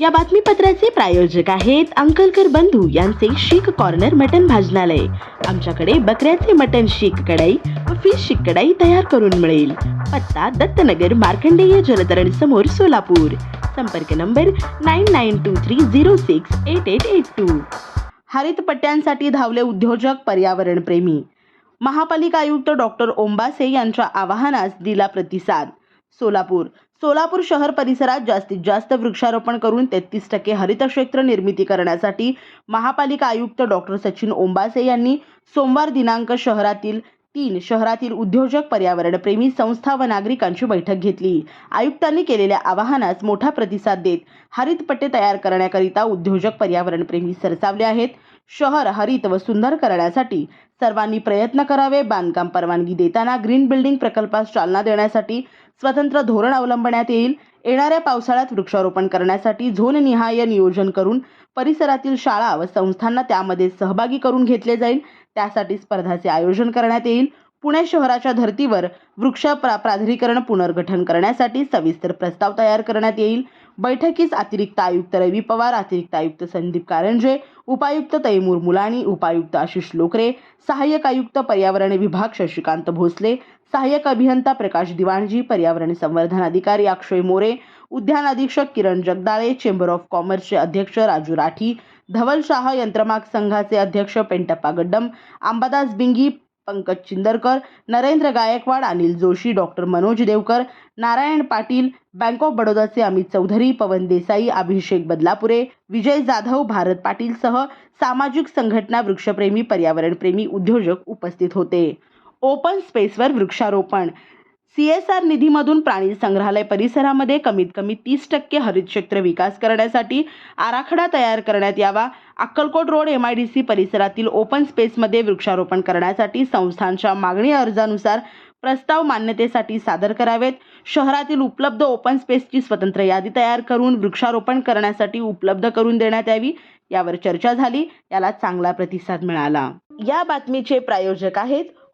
या बातमीपत्राचे प्रायोजक आहेत अंकलकर बंधू यांचे शीख कॉर्नर मटन भाजनालय. आमच्याकडे बकऱ्याचे मटन शीख कढाई व फिश शीख कढाई तयार करून मिळेल. पत्ता दत्तनगर मार्कंडेय जलतरण समोर सोलापूर. संपर्क number nine nine two three zero six eight eight eight two हरित पट्ट्यांसाठी धावले उद्योजक पर्यावरणप्रेमी महापालिका आयुक्त डॉक्टर ओंबासे यांच्या आवाहनास दिला प्रतिसाद. सोलापूर सोलापूर शहर परिसरात जास्तीत जास्त वृक्षारोपण करून तेहतीस टक्के हरित क्षेत्र निर्मिती करण्यासाठी महापालिका आयुक्त डॉक्टर सचिन ओंबासे यांनी सोमवार दिनांक शहरातील तीन शहरातील उद्योजक पर्यावरणप्रेमी संस्था व नागरिकांची बैठक घेतली. आयुक्तांनी केलेल्या आवाहनास मोठा प्रतिसाद देत हरित पट्टे तयार करण्याकरिता उद्योजक पर्यावरणप्रेमी सरसावले आहेत. शहर हरित व सुंदर करण्यासाठी सर्वांनी प्रयत्न करावे. बांधकाम परवानगी देताना ग्रीन बिल्डिंग प्रकल्पास चालना देण्यासाठी स्वतंत्र धोरण अवलंबण्यात येईल. येणाऱ्या पावसाळ्यात वृक्षारोपण करण्यासाठी झोननिहाय नियोजन करून परिसरातील शाळा व संस्थांना त्यामध्ये सहभागी करून घेतले जाईल. त्यासाठी स्पर्धाचे आयोजन करण्यात येईल. पुणे शहराच्या धर्तीवर वृक्ष प्रा प्राधिकरण पुनर्गठन करण्यासाठी सविस्तर प्रस्ताव तयार करण्यात येईल. बैठकीस अतिरिक्त आयुक्त रवी पवार अतिरिक्त आयुक्त संदीप कारंजे उपायुक्त तैमूर मुलाणी उपायुक्त आशिष लोकरे सहाय्यक आयुक्त पर्यावरण विभाग शशिकांत भोसले सहाय्यक अभियंता प्रकाश दिवाणजी पर्यावरण संवर्धन अधिकारी अक्षय मोरे उद्यान अधीक्षक किरण जगदाळे चेंबर ऑफ कॉमर्सचे अध्यक्ष राजू राठी धवल शाह यंत्रमाग संघाचे अध्यक्ष Pentappa Gaddam Ambadas Bingi Pankaj Chindarkar Narendra Gaikwad Anil Joshi doctor Manoj Devkar Narayan Patil bank of बडोदाचे Amit Chaudhari Pawan Desai Abhishek Badlapure Vijay Jadhav Bharat पाटीलसह सामाजिक संघटना वृक्षप्रेमी पर्यावरणप्रेमी उद्योजक उपस्थित होते. ओपन स्पेसवर वृक्षारोपण सी एस आर निधीमधून प्राणी संग्रहालय परिसरामध्ये कमीत कमी तीस टक्के हरित क्षेत्र विकास करण्यासाठी आराखडा तयार करण्यात यावा. Akkalkot road M I D C परिसरातील ओपन स्पेसमध्ये वृक्षारोपण करण्यासाठी संस्थांच्या मागणी अर्जानुसार प्रस्ताव मान्यतेसाठी सादर करावेत. शहरातील उपलब्ध ओपन स्पेसची स्वतंत्र यादी तयार करून वृक्षारोपण करण्यासाठी उपलब्ध करून देण्यात यावी. यावर चर्चा झाली. याला चांगला प्रतिसाद मिळाला. या बातमीचे प्रायोजक आहेत